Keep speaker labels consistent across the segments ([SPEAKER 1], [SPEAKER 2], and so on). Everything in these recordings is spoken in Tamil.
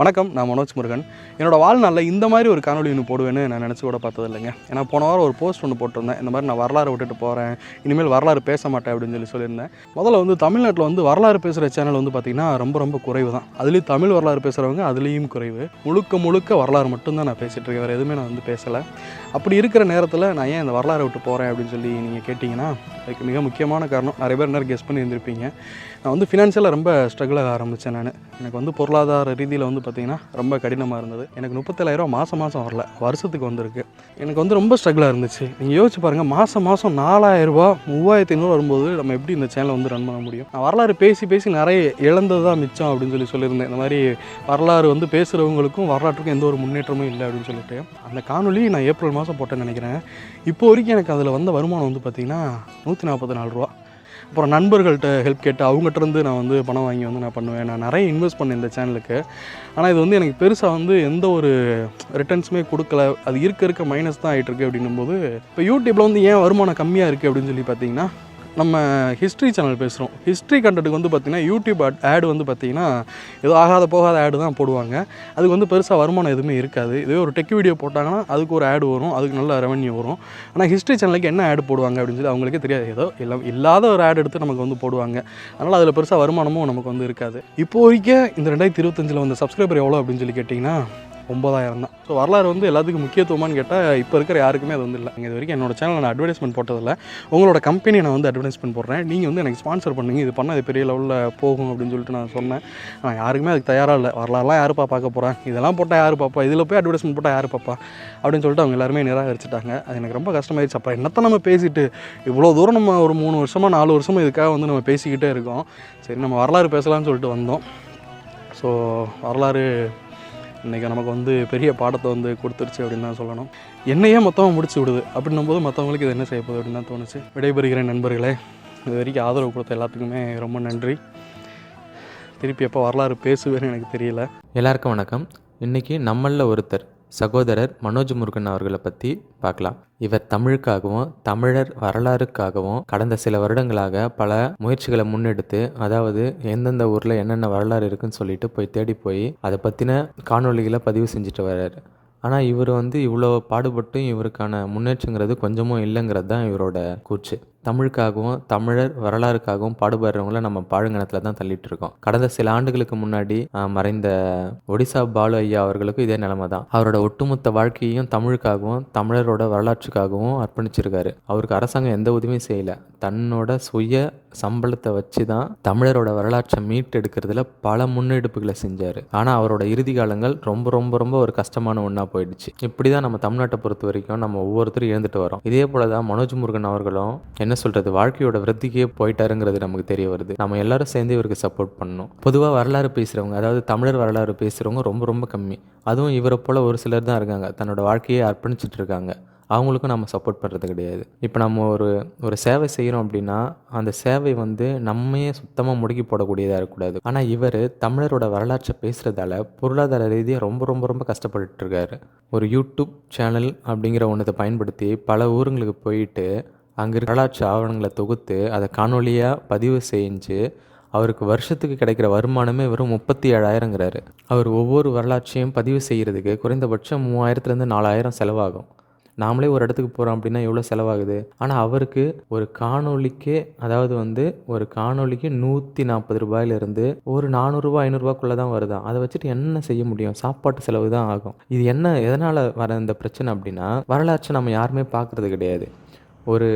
[SPEAKER 1] வணக்கம் நான் மனோஜ் முருகன். என்னோட வாழ்நாளில் இந்த மாதிரி ஒரு காணொலி ஒன்று போடுவேன்னு நான் நினச்சி கூட பார்த்தது இல்லைங்க. ஏன்னா போன வாரம் ஒரு போஸ்ட் ஒன்று போட்டிருந்தேன். இந்த மாதிரி நான் வரலாறு விட்டுட்டு போகிறேன் இனிமேல் வரலாறு பேச மாட்டேன் அப்படின்னு சொல்லி சொல்லியிருந்தேன். முதல்ல வந்து தமிழ்நாட்டில் வந்து வரலாறு பேசுகிற சேனல் வந்து பார்த்திங்கன்னா ரொம்ப ரொம்ப குறைவு தான். அதுலேயும் தமிழ் வரலாறு பேசுகிறவங்க அதுலேயும் குறைவு. முழுக்க முழுக்க வரலாறு மட்டும்தான் நான் பேசிகிட்டு இருக்கேன். வேறு எதுவுமே நான் வந்து பேசலை. அப்படி இருக்கிற நேரத்தில் நான் ஏன் இந்த வரலாறு விட்டு போகிறேன் அப்படின்னு சொல்லி நீங்கள் கேட்டிங்கன்னா அதுக்கு மிக முக்கியமான காரணம் நிறைய பேர் நேரம் கெஸ் பண்ணி இருந்திருப்பீங்க. நான் வந்து ஃபினான்ஷியலாக ரொம்ப ஸ்ட்ரகிள் ஆக ஆரம்பித்தேன் நான். எனக்கு வந்து பொருளாதார ரீதியில் வந்து பார்த்திங்கன்னா ரொம்ப கடினமாக இருந்தது. எனக்கு முப்பத்தேழாயிரம் மாதம் மாதம் வரல. வருஷத்துக்கு வந்திருக்கு. எனக்கு வந்து ரொம்ப ஸ்ட்ரகிளாக இருந்துச்சு. நீங்கள் யோசிச்சு பாருங்கள் மாதம் மாதம் நாலாயிரரூபா மூவாயிரத்தி ஐநூறு வரும்போது நம்ம எப்படி இந்த சேனலை வந்து ரன் பண்ண முடியும்? நான் வரலாறு பேசி பேசி நிறைய இழந்தது தான் மிச்சம் அப்படின்னு சொல்லி சொல்லியிருந்தேன். இந்த மாதிரி வரலாறு வந்து பேசுகிறவங்களுக்கும் வரலாற்றுக்கும் எந்த ஒரு முன்னேற்றமும் இல்லை அப்படின்னு சொல்லிட்டு அந்த காணொலி நான் ஏப்ரல் மாதம் போட்டேன்னு நினைக்கிறேன். இப்போ வரைக்கும் எனக்கு அதில் வந்த வருமானம் வந்து பார்த்திங்கன்னா நூற்றி நாற்பத்தி நாலு ரூபா. அப்புறம் நண்பர்கள்ட்ட ஹெல்ப் கேட்டு அவங்ககிட்டருந்து நான் வந்து பணம் வாங்கி வந்து நான் பண்ணுவேன். நான் நிறைய இன்வெஸ்ட் பண்ணேன் இந்த சேனலுக்கு ஆனால் இது வந்து எனக்கு பெருசாக வந்து எந்த ஒரு ரிட்டர்ன்ஸுமே கொடுக்கல. அது இருக்க இருக்க மைனஸ் தான் ஆகிட்டுருக்கு அப்படின்னும் போது இப்போ யூடியூப்பில் வந்து ஏன் வருமானம் கம்மியாக இருக்குது அப்படின்னு சொல்லி பார்த்தீங்கன்னா நம்ம ஹிஸ்ட்ரி சேனல் பேசுகிறோம் ஹிஸ்ட்ரி கண்டென்ட்டுக்கு வந்து பார்த்திங்கன்னா யூடியூப் ஆட் வந்து பார்த்திங்கன்னா ஏதோ ஆகாத போகாத ஆடு தான் போடுவாங்க. அதுக்கு வந்து பெருசாக வருமானம் எதுவுமே இருக்காது. இதே ஒரு டெக் வீடியோ போட்டாங்கன்னா அதுக்கு ஒரு ஆடு வரும் அதுக்கு நல்ல ரெவன்யூ வரும். ஆனால் ஹிஸ்ட்ரி சேனலுக்கு என்ன ஆடு போடுவாங்க அப்படின்னு சொல்லி அவங்களுக்கே தெரியாது. ஏதோ இல்லை இல்லாத ஒரு ஆட் எடுத்து நமக்கு வந்து போடுவாங்க. அதனால் அதில் பெருசாக வருமானமும் நமக்கு வந்து இருக்காது. இப்போ வரைக்கும் இந்த ரெண்டாயிரத்தி இருபத்தஞ்சில் வந்த சப்ஸ்கிரைபர் எவ்வளோ அப்படின்னு சொல்லி கேட்டிங்கன்னா ஒம்பதாயிரம் தான். ஸோ வரலாறு வந்து எல்லாத்துக்கும் முக்கியத்துவமானு கேட்டால் இப்போ இருக்கிற யாருக்குமே அது வந்து இல்லை. இது வரைக்கும் என்னோட சேனல் நான் அட்வர்டைஸ்மெண்ட் போட்டதில்ல. உங்களோட கம்பெனி நான் வந்து அட்வர்டைஸ்மெண்ட் போடுறேன். நீங்கள் வந்து எனக்கு ஸ்பான்சர் பண்ணுங்க. இது பண்ணால் அது பெரிய லெவலில் போகும் அப்படின்னு சொல்லிட்டு நான் சொன்னேன். ஆனால் யாருக்குமே அதுக்கு தயாராக இல்லை. வரலாறுலாம் யாருப்பா பார்க்க போகிறேன் இதெல்லாம் போட்டால் யார் பார்ப்பா? இதில் போய் அட்வர்டைஸ்மெண்ட் போட்டால் யார் பார்ப்பா? அப்படின்னு சொல்லிட்டு அவங்க எல்லாருமே நிராகரிச்சிட்டாங்க. அது எனக்கு ரொம்ப கஷ்டமாயிருச்சு. அப்போ என்னத்தை நம்ம பேசிட்டு இவ்வளோ தூரம் நம்ம ஒரு மூணு வருஷமாக நாலு வருஷமாக இதுக்காக வந்து நம்ம பேசிக்கிட்டே இருக்கோம். சரி நம்ம வரலாறு பேசலாம்னு சொல்லிட்டு வந்தோம். ஸோ வரலாறு இன்றைக்கி நமக்கு வந்து பெரிய பாடத்தை வந்து கொடுத்துருச்சு அப்படின்னு தான் சொல்லணும். என்னையே மொத்தமாக முடிச்சு விடுது. அப்படின்னும் போது மற்றவங்களுக்கு இது என்ன செய்ய போகுது அப்படின்னு தான் தோணுச்சு. விடைபெறுகிறேன் நண்பர்களே. இது வரைக்கும் ஆதரவு கொடுத்த எல்லாத்துக்குமே ரொம்ப நன்றி. திருப்பி எப்போ வரலாறு பேசுவேன்னு எனக்கு தெரியல.
[SPEAKER 2] எல்லாருக்கும் வணக்கம். இன்னைக்கு நம்மளில் ஒருத்தர் சகோதரர் மனோஜ் முருகன் அவர்களை பற்றி பார்க்கலாம். இவர் தமிழுக்காகவும் தமிழர் வரலாறுக்காகவும் கடந்த சில வருடங்களாக பல முயற்சிகளை முன்னெடுத்து அதாவது எந்தெந்த ஊரில் என்னென்ன வரலாறு இருக்குன்னு சொல்லிட்டு போய் தேடி போய் அதை பற்றின காணொளிகளை பதிவு செஞ்சுட்டு வர்றார். ஆனால் இவர் வந்து இவ்வளோ பாடுபட்டும் இவருக்கான முன்னேற்றங்கிறது கொஞ்சமும் இல்லைங்கிறது தான் இவரோட கூச்சு தமிழுக்காகவும் தமிழர் வரலாறுக்காகவும் பாடுபடுறவங்கள நம்ம பாழுங்கணத்தில் தான் தள்ளிட்டு இருக்கோம் கடந்த சில ஆண்டுகளுக்கு முன்னாடி மறைந்த ஒடிசா பாலு ஐயா அவர்களுக்கும் இதே நிலைமை தான். அவரோட ஒட்டுமொத்த வாழ்க்கையையும் தமிழுக்காகவும் தமிழரோட வரலாற்றுக்காகவும் அர்ப்பணிச்சிருக்காரு. அவருக்கு அரசாங்கம் எந்த உதவியும் செய்யல. தன்னோட சுய சம்பளத்தை வச்சு தான் தமிழரோட வரலாற்றை மீட்டெடுக்கிறதுல பல முன்னெடுப்புகளை செஞ்சார். ஆனால் அவரோட இறுதி காலங்கள் ரொம்ப ரொம்ப ரொம்ப ஒரு கஷ்டமான ஒன்றா போயிடுச்சு. இப்படி தான் நம்ம தமிழ்நாட்டை பொறுத்த வரைக்கும் நம்ம ஒவ்வொருத்தரும் இழந்துட்டு வரோம். இதே போல தான் மனோஜ் முருகன் அவர்களும் என்ன சொல்கிறது வாழ்க்கையோட விருத்திக்கே போயிட்டாருங்கிறது நமக்கு தெரிய வருது. நம்ம எல்லாரும் சேர்ந்து இவருக்கு சப்போர்ட் பண்ணணும். பொதுவாக வரலாறு பேசுகிறவங்க அதாவது தமிழர் வரலாறு பேசுகிறவங்க ரொம்ப ரொம்ப கம்மி. அதுவும் இவரை போல் ஒரு சிலர் தான் இருக்காங்க. தன்னோட வாழ்க்கையை அர்ப்பணிச்சிட்டு இருக்காங்க. அவங்களுக்கும் நம்ம சப்போர்ட் பண்ணுறது கிடையாது. இப்போ நம்ம ஒரு ஒரு சேவை செய்கிறோம் அப்படின்னா அந்த சேவை வந்து நம்மையே சுத்தமாக முடுக்கி போடக்கூடியதாக இருக்கக்கூடாது. ஆனால் இவர் தமிழரோட வரலாற்றை பேசுகிறதால பொருளாதார ரீதியாக ரொம்ப ரொம்ப ரொம்ப கஷ்டப்பட்டு இருக்காரு ஒரு யூடியூப் சேனல் அப்படிங்கிற ஒன்றத்தை பயன்படுத்தி பல ஊருங்களுக்கு போயிட்டு அங்கே இருக்க வரலாற்று ஆவணங்களை தொகுத்து அதை காணொலியாக பதிவு செஞ்சு அவருக்கு வருஷத்துக்கு கிடைக்கிற வருமானமே வெறும் முப்பத்தி ஏழாயிரங்கிறாரு அவர் ஒவ்வொரு வரலாற்றையும் பதிவு செய்கிறதுக்கு குறைந்தபட்சம் மூவாயிரத்துலேருந்து நாலாயிரம் செலவாகும். நாமளே ஒரு இடத்துக்கு போகிறோம் அப்படின்னா எவ்வளோ செலவாகுது? ஆனால் அவருக்கு ஒரு காணொலிக்கே அதாவது வந்து ஒரு காணொலிக்கு நூற்றி நாற்பது ரூபாயிலிருந்து ஒரு நானூறுரூவா ஐநூறுரூவாக்குள்ளே தான் வருதான் அதை வச்சுட்டு என்ன செய்ய முடியும்? சாப்பாட்டு செலவு தான் ஆகும். இது என்ன எதனால் வர இந்த பிரச்சனை அப்படின்னா வரலாற்றை நம்ம யாருமே பார்க்குறது கிடையாது. ஒரு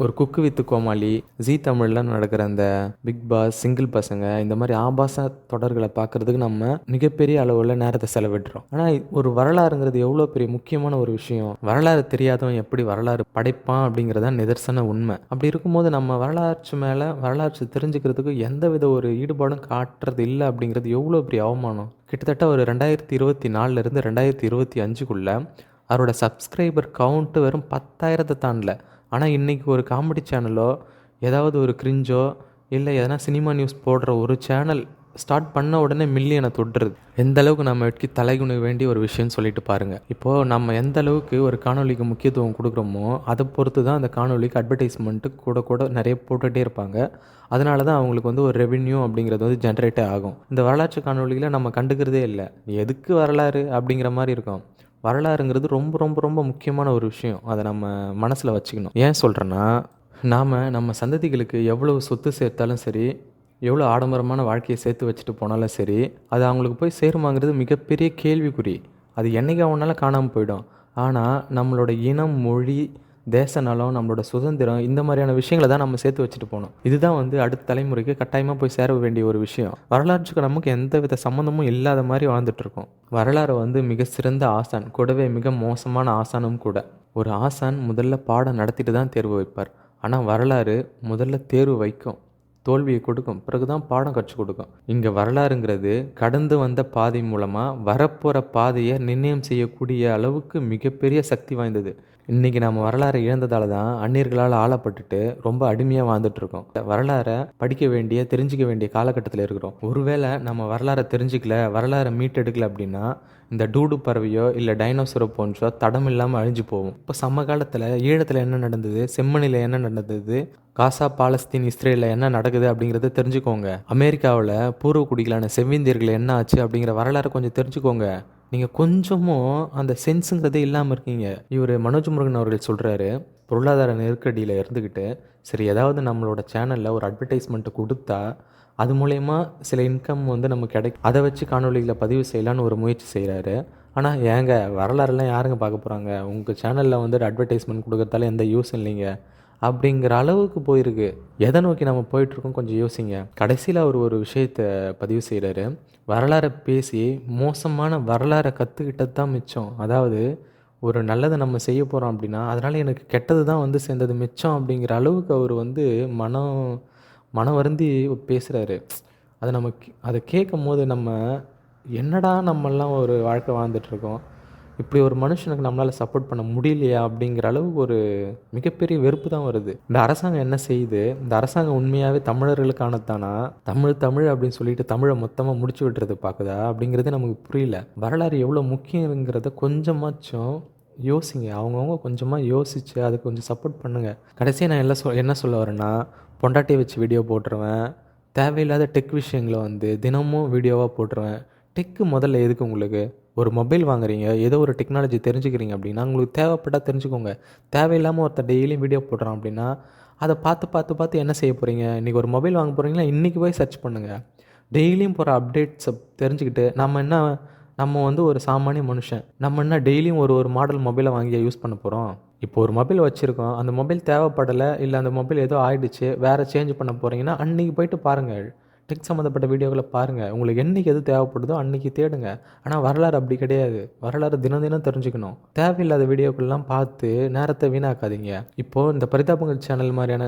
[SPEAKER 2] ஒரு குக்கு வித்து கோமாளி ஜீ தமிழில் நடக்கிற அந்த பிக் பாஸ் சிங்கிள் பசங்க இந்த மாதிரி ஆபாச தொடர்களை பார்க்குறதுக்கு நம்ம மிகப்பெரிய அளவில் நேரத்தை செலவிடுறோம். ஆனால் ஒரு வரலாறுங்கிறது எவ்வளோ பெரிய முக்கியமான ஒரு விஷயம்? வரலாறு தெரியாதவன் எப்படி வரலாறு படைப்பான் அப்படிங்கிறத நிதர்சன உண்மை. அப்படி இருக்கும்போது நம்ம வரலாற்று மேலே வரலாற்று தெரிஞ்சுக்கிறதுக்கு எந்த வித ஒரு ஈடுபாடும் காட்டுறது இல்லை அப்படிங்கிறது எவ்வளோ பெரிய அவமானம்? கிட்டத்தட்ட ஒரு ரெண்டாயிரத்தி இருபத்தி நாலுலேருந்து ரெண்டாயிரத்தி இருபத்தி அஞ்சுக்குள்ளே அவரோட சப்ஸ்கிரைபர் கவுண்ட்டு வெறும் பத்தாயிரத்தை தாண்டல. ஆனால் இன்றைக்கி ஒரு காமெடி சேனலோ ஏதாவது ஒரு கிரிஞ்சோ இல்லை எதனா சினிமா நியூஸ் போடுற ஒரு சேனல் ஸ்டார்ட் பண்ண உடனே மில்லியனை தொட்டுருது. எந்த அளவுக்கு நம்ம வெட்கி தலைகுண வேண்டிய ஒரு விஷயம்னு சொல்லிட்டு பாருங்கள் இப்போது நம்ம எந்த அளவுக்கு ஒரு காணொளிக்கு முக்கியத்துவம் கொடுக்குறோமோ அதை பொறுத்து தான் அந்த காணொலிக்கு அட்வர்டைஸ்மெண்ட்டு கூட கூட நிறைய போட்டுகிட்டே இருப்பாங்க. அதனால தான் அவங்களுக்கு வந்து ஒரு ரெவென்யூ அப்படிங்கிறது வந்து ஜென்ரேட்டே ஆகும். இந்த வரலாற்று காணொலிகளை நம்ம கண்டுக்கிறதே இல்லை. எதுக்கு வரலாறு அப்படிங்கிற மாதிரி இருக்கும். வரலாறுங்கிறது ரொம்ப ரொம்ப ரொம்ப முக்கியமான ஒரு விஷயம். அதை நம்ம மனசில் வச்சுக்கணும். ஏன் சொல்கிறேன்னா நாம் நம்ம சந்ததிகளுக்கு எவ்வளவு சொத்து சேர்த்தாலும் சரி எவ்வளோ ஆடம்பரமான வாழ்க்கையை சேர்த்து வச்சுட்டு போனாலும் சரி அது அவங்களுக்கு போய் சேருமாங்கிறது மிகப்பெரிய கேள்விக்குறி. அது என்றைக்கு அவனால காணாமல் போயிடும். ஆனால் நம்மளோட இனம் மொழி தேச நலம் நம்மளோட சுதந்திரம் இந்த மாதிரியான விஷயங்களை தான் நம்ம சேர்த்து வச்சுட்டு போகணும். இதுதான் வந்து அடுத்த தலைமுறைக்கு கட்டாயமாக போய் சேர வேண்டிய ஒரு விஷயம். வரலாற்றுக்கு நமக்கு எந்த வித சம்மந்தமும் இல்லாத மாதிரி வாழ்ந்துட்டு இருக்கோம். வரலாறு வந்து மிக சிறந்த ஆசான் கூடவே மிக மோசமான ஆசானும் கூட. ஒரு ஆசான் முதல்ல பாடம் நடத்திட்டு தான் தேர்வு வைப்பார். ஆனால் வரலாறு முதல்ல தேர்வு வைக்கும். தோல்வியை கொடுக்கும். பிறகு தான் பாடம் கற்றுக் கொடுக்கும். இங்கே வரலாறுங்கிறது கடந்து வந்த பாதை மூலமாக வரப்போகிற பாதையை நிர்ணயம் செய்யக்கூடிய அளவுக்கு மிகப்பெரிய சக்தி வாய்ந்தது. இன்றைக்கி நம்ம வரலாறை இழந்ததால தான் அந்நியர்களால் ஆளப்பட்டுட்டு ரொம்ப அடிமையாக வாழ்ந்துட்டுருக்கோம். வரலாறை படிக்க வேண்டிய தெரிஞ்சிக்க வேண்டிய காலகட்டத்தில் இருக்கிறோம். ஒருவேளை நம்ம வரலாறை தெரிஞ்சிக்கல வரலாறை மீட்டெடுக்கல அப்படின்னா இந்த டூடு பறவையோ இல்லை டைனோசரோ போன்றோ தடம் இல்லாமல் அழிஞ்சு போகும் இப்போ சம காலத்தில் ஈழத்தில் என்ன நடந்தது செம்மணியில் என்ன நடந்தது காசா பாலஸ்தீன் இஸ்ரேலில் என்ன நடக்குது அப்படிங்கிறத தெரிஞ்சுக்கோங்க. அமெரிக்காவில் பூர்வ குடிகளான செவ்விந்தியர்கள் என்ன ஆச்சு அப்படிங்கிற வரலாறு கொஞ்சம் தெரிஞ்சுக்கோங்க. நீங்கள் கொஞ்சமும் அந்த சென்ஸுங்கிறதே இல்லாமல் இருக்கீங்க. இவர் மனோஜ் முருகன் அவர்கள் சொல்கிறாரு பொருளாதார நெருக்கடியில் இருந்துக்கிட்டு சரி ஏதாவது நம்மளோட சேனலில் ஒரு அட்வர்டைஸ்மெண்ட்டு கொடுத்தா அது மூலயமா சில இன்கம் வந்து நமக்கு கிடைக்கும் அதை வச்சு காணொளிகளை பதிவு செய்யலான்னு ஒரு முயற்சி செய்கிறாரு ஆனால் ஏங்க வரலாறுலாம் யாருங்க பார்க்க போகிறாங்க உங்கள் சேனலில் வந்து அட்வர்டைஸ்மெண்ட் கொடுக்கறதால எந்த யூஸ் இல்லைங்க. அப்படிங்கிற அளவுக்கு போயிருக்கு. எதை நோக்கி நம்ம போயிட்டுருக்கோம் கொஞ்சம் யோசிங்க. கடைசியில் அவர் ஒரு விஷயத்தை பதிவு செய்கிறாரு வரலாறை பேசி மோசமான வரலாறை கற்றுக்கிட்டது தான் மிச்சம். அதாவது ஒரு நல்லதை நம்ம செய்ய போகிறோம் அப்படின்னா அதனால் எனக்கு கெட்டது தான் வந்து சேர்ந்தது மிச்சம் அப்படிங்கிற அளவுக்கு அவர் வந்து மனம் மனம் வருந்தி பேசுகிறாரு அதை நம்ம அதை கேட்கும் போது நம்ம என்னடா நம்மெல்லாம் ஒரு வாழ்க்கை வாழ்ந்துட்டுருக்கோம்? இப்படி ஒரு மனுஷனுக்கு நம்மளால் சப்போர்ட் பண்ண முடியலையா அப்படிங்கிற அளவுக்கு ஒரு மிகப்பெரிய வெறுப்பு தான் வருது. இந்த அரசாங்கம் என்ன செய்யுது? இந்த அரசாங்கம் உண்மையாகவே தமிழர்களுக்கானதானா தமிழ் தமிழ் அப்படின்னு சொல்லிட்டு தமிழை மொத்தமாக முடிச்சு விட்டுறது பார்க்குதா? அப்படிங்கிறது நமக்கு புரியல. வரலாறு எவ்வளோ முக்கியங்கிறத கொஞ்சமாச்சும் யோசிங்க. அவங்கவுங்க கொஞ்சமாக யோசித்து அதுக்கு கொஞ்சம் சப்போர்ட் பண்ணுங்கள் கடைசியாக நான் என்ன சொல் என்ன சொல்ல வரேன்னா பொண்டாட்டியை வச்சு வீடியோ போட்டுருவேன். தேவையில்லாத டெக் விஷயங்களை வந்து தினமும் வீடியோவாக போட்டுருவேன். டெக்கு முதல்ல எதுக்கு உங்களுக்கு? ஒரு மொபைல் வாங்குறீங்க ஏதோ ஒரு டெக்னாலஜி தெரிஞ்சுக்கிறீங்க அப்படின்னா உங்களுக்கு தேவைப்பட்டால் தெரிஞ்சுக்கோங்க. தேவையில்லாமல் ஒருத்தர் டெய்லியும் வீடியோ போடுறான் அப்படின்னா அதை பார்த்து பார்த்து பார்த்து என்ன செய்ய போகிறீங்க இன்றைக்கி ஒரு மொபைல் வாங்க போகிறீங்களா இன்றைக்கி போய் சர்ச் பண்ணுங்கள் டெய்லியும் போகிற அப்டேட்ஸை தெரிஞ்சுக்கிட்டு நம்ம என்ன நம்ம வந்து ஒரு சாமானிய மனுஷன். நம்ம என்ன டெய்லியும் ஒரு ஒரு மாடல் மொபைலை வாங்கி யூஸ் பண்ண போகிறோம் இப்போ ஒரு மொபைல் வச்சுருக்கோம். அந்த மொபைல் தேவைப்படலை இல்லை அந்த மொபைல் ஏதோ ஆயிடுச்சு வேறு சேஞ்ச் பண்ண போகிறீங்கன்னா அன்றைக்கி போயிட்டு பாருங்கள். டெக் சம்மந்தப்பட்ட வீடியோக்களை பாருங்கள் உங்களுக்கு என்றைக்கு எது தேவைப்படுதோ அன்றைக்கி தேடுங்க. ஆனால் வரலாறு அப்படி கிடையாது. வரலாறு தினம் தினம் தெரிஞ்சுக்கணும். தேவையில்லாத வீடியோக்கள்லாம் பார்த்து நேரத்தை வீணாக்காதீங்க. இப்போது இந்த பரிதாபங்கள் சேனல் மாதிரியான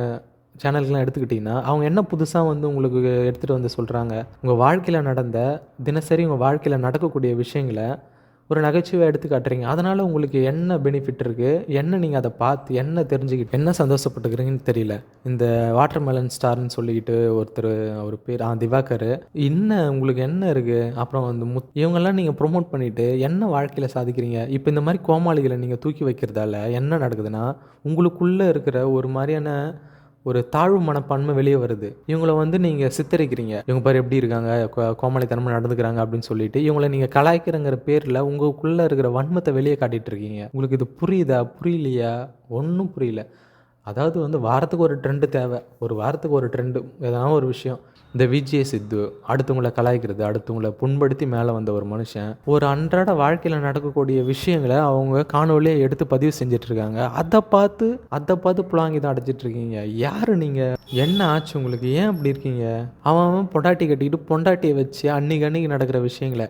[SPEAKER 2] சேனல்கள்லாம் எடுத்துக்கிட்டிங்கன்னா அவங்க என்ன புதுசாக வந்து உங்களுக்கு எடுத்துகிட்டு வந்து சொல்கிறாங்க உங்கள் வாழ்க்கையில் நடந்த தினசரி உங்கள் வாழ்க்கையில் நடக்கக்கூடிய விஷயங்களை ஒரு நகைச்சுவை எடுத்து காட்டுறீங்க அதனால் உங்களுக்கு என்ன பெனிஃபிட் இருக்குது என்ன நீங்கள் அதை பார்த்து என்ன தெரிஞ்சுக்கிட்டு என்ன சந்தோஷப்பட்டுக்கிறீங்கன்னு தெரியல. இந்த வாட்டர் மெலன் ஸ்டார்னு சொல்லிக்கிட்டு ஒருத்தர் அவர் பேர் ஆ திவாகர். என்ன உங்களுக்கு என்ன இருக்குது அப்புறம் வந்து முத் இவங்கெல்லாம் நீங்கள் ப்ரொமோட் பண்ணிவிட்டு என்ன வாழ்க்கையில் சாதிக்கிறீங்க? இப்போ இந்த மாதிரி கோமாளிகளை நீங்கள் தூக்கி வைக்கிறதால என்ன நடக்குதுன்னா உங்களுக்குள்ளே இருக்கிற ஒரு மாதிரியான ஒரு தாழ்வு மனப்பான்மை வெளியே வருது. இவங்கள வந்து நீங்கள் சித்தரிக்கிறீங்க. இவங்க பேர் எப்படி இருக்காங்க? கோ- நடந்துக்கிறாங்க அப்படின்னு சொல்லிட்டு இவங்களை நீங்கள் கலாய்க்கிறங்கிற பேரில் உங்களுக்குள்ளே இருக்கிற வன்மத்தை வெளியே காட்டிட்டு இருக்கீங்க. உங்களுக்கு இது புரியுதா? புரியலையா? ஒன்றும் புரியல. அதாவது வந்து வாரத்துக்கு ஒரு ட்ரெண்டு தேவை. ஒரு வாரத்துக்கு ஒரு ட்ரெண்டு எதனா ஒரு விஷயம். இந்த விஜய சித்து அடுத்தவங்கள கலாய்க்கிறது அடுத்தவங்கள புண்படுத்தி மேலே வந்த ஒரு மனுஷன் ஒரு அன்றாட வாழ்க்கையில் நடக்கக்கூடிய விஷயங்களை அவங்க காணொலியை எடுத்து பதிவு செஞ்சுட்டு இருக்காங்க அதை பார்த்து அதை பார்த்து புலாங்கி தான் அடைச்சிட்டு இருக்கீங்க யார் நீங்கள் என்ன ஆச்சு உங்களுக்கு? ஏன் அப்படி இருக்கீங்க? அவன் அவன் பொண்டாட்டி கட்டிக்கிட்டு பொண்டாட்டியை வச்சு அன்னைக்கு அன்னைக்கு நடக்கிற விஷயங்களை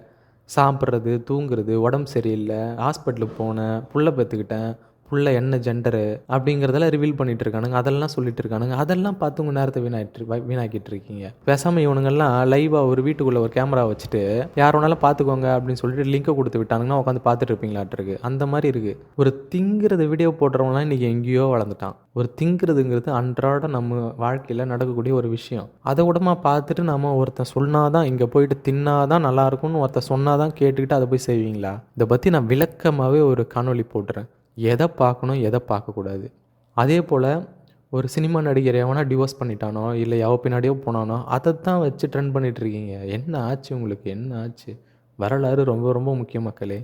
[SPEAKER 2] சாப்பிட்றது தூங்குறது உடம்பு சரியில்லை ஹாஸ்பிட்டலுக்கு போனேன் புள்ள பெற்றுக்கிட்டேன் புள்ள என்ன ஜெண்டரு அப்படிங்கிறதெல்லாம் ரிவீல் பண்ணிட்டு இருக்கானுங்க அதெல்லாம் சொல்லிட்டு இருக்கானுங்க அதெல்லாம் பார்த்து உங்கள் நேரத்தை வீணாயிட்டு வீணாக்கிட்டு இருக்கீங்க பேசாமல் இவனுங்கெல்லாம் லைவாக ஒரு வீட்டுக்குள்ளே ஒரு கேமரா வச்சுட்டு யார் வேணாலும் பார்த்துக்கோங்க அப்படின்னு சொல்லிட்டு லிங்கை கொடுத்து விட்டானுங்கன்னா உட்காந்து பார்த்துட்டு இருப்பீங்களாட்டிருக்கு அந்த மாதிரி இருக்குது ஒரு திங்கிறத வீடியோ போடுறவங்களாம் இன்றைக்கி எங்கேயோ வளர்ந்துட்டான். ஒரு திங்கிறதுங்கிறது அன்றாட நம்ம வாழ்க்கையில் நடக்கக்கூடிய ஒரு விஷயம். அதை கூடமா பார்த்துட்டு நம்ம ஒருத்தன் சொன்னாதான் இங்கே போயிட்டு தின்னாதான் நல்லா இருக்கும்னு ஒருத்தன் சொன்னாதான் கேட்டுக்கிட்டு அதை போய் செய்வீங்களா? இதை பற்றி நான் விளக்கமாகவே ஒரு காணொளி போட்டுறேன் எதை பார்க்கணும் எதை பார்க்கக்கூடாது. அதே போல் ஒரு சினிமா நடிகர் எவனா டிவோர்ஸ் பண்ணிட்டானோ இல்லை எவ பின்னாடியோ போனானோ அதை தான் வச்சு ட்ரெண்ட் பண்ணிகிட்ருக்கீங்க என்ன ஆச்சு உங்களுக்கு? என்ன ஆச்சு? வரலாறு ரொம்ப ரொம்ப முக்கிய மக்களே.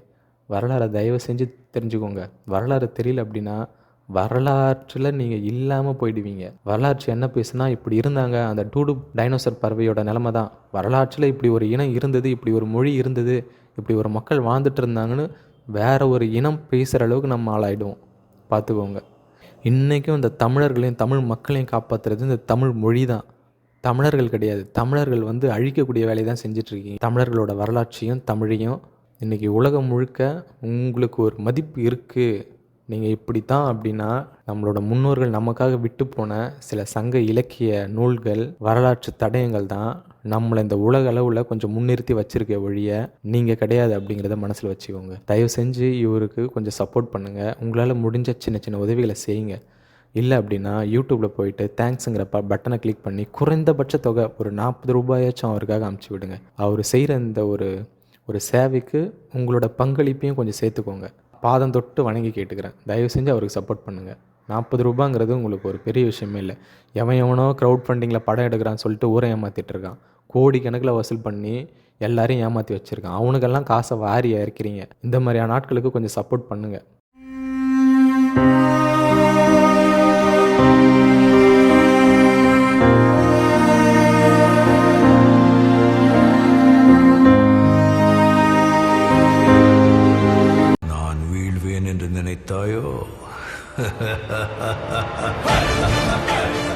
[SPEAKER 2] வரலாறை தயவு செஞ்சு தெரிஞ்சுக்கோங்க. வரலாறு தெரியல அப்படின்னா வரலாற்றில் நீங்கள் இல்லாமல் போயிடுவீங்க. வரலாற்று என்ன பேசுனா இப்படி இருந்தாங்க அந்த டூடு டைனோசர் பறவையோட நிலமை தான். வரலாற்றில் இப்படி ஒரு இனம் இருந்தது இப்படி ஒரு மொழி இருந்தது இப்படி ஒரு மக்கள் வாழ்ந்துட்டு இருந்தாங்கன்னு வேற ஒரு இனம் பேசுகிற அளவுக்கு நம்ம ஆளாயிடுவோம். பார்த்துக்கோங்க. இன்றைக்கும் இந்த தமிழர்களையும் தமிழ் மக்களையும் காப்பாற்றுறது இந்த தமிழ் மொழி தான் தமிழர்கள் கிடையாது. தமிழர்கள் வந்து அழிக்கக்கூடிய வேலையை தான் செஞ்சிட்ருக்கீங்க. தமிழர்களோட வரலாற்றையும் தமிழையும் இன்றைக்கி உலகம் முழுக்க உங்களுக்கு ஒரு மதிப்பு இருக்குது நீங்கள் இப்படி தான் அப்படின்னா நம்மளோட முன்னோர்கள் நமக்காக விட்டு போன சில சங்க இலக்கிய நூல்கள் வரலாற்று தடயங்கள் தான் நம்மளை இந்த உலக அளவில் கொஞ்சம் முன்னிறுத்தி வச்சிருக்க ஒழிய நீங்கள் கிடையாது அப்படிங்கிறத மனசில் வச்சுக்கோங்க. தயவு செஞ்சு இவருக்கு கொஞ்சம் சப்போர்ட் பண்ணுங்கள் உங்களால் முடிஞ்ச சின்ன சின்ன உதவிகளை செய்யுங்க. இல்லை அப்படின்னா யூடியூப்பில் போயிட்டு தேங்க்ஸுங்கிற ப பட்டனை கிளிக் பண்ணி குறைந்தபட்ச தொகை ஒரு நாற்பது ரூபாயாச்சும் அவருக்காக அமுச்சு விடுங்க. அவர் செய்கிற இந்த ஒரு ஒரு சேவைக்கு உங்களோட பங்களிப்பையும் கொஞ்சம் சேர்த்துக்கோங்க. பாதம் தொட்டு வணங்கி கேட்டுக்கிறேன். தயவு செஞ்சு அவருக்கு சப்போர்ட் பண்ணுங்கள் நாற்பது ரூபாங்கிறது உங்களுக்கு ஒரு பெரிய விஷயமே இல்லை. எவன் எவனோ க்ரௌட் ஃபண்டிங்கில் படம் எடுக்கிறான்னு சொல்லிட்டு ஊரை ஏமாற்றிட்டு இருக்கான். கோடிக்கணக்கில் வசூல் பண்ணி எல்லாரையும் ஏமாற்றி வச்சுருக்கான். அவனுக்கெல்லாம் காசை வாரி இறக்கிறீங்க. இந்த மாதிரியான நாட்களுக்கு கொஞ்சம் சப்போர்ட் பண்ணுங்கள்
[SPEAKER 3] நான் வீழ்வேன் என்று நினைத்தாயோ? 哈哈哈哈哈哈。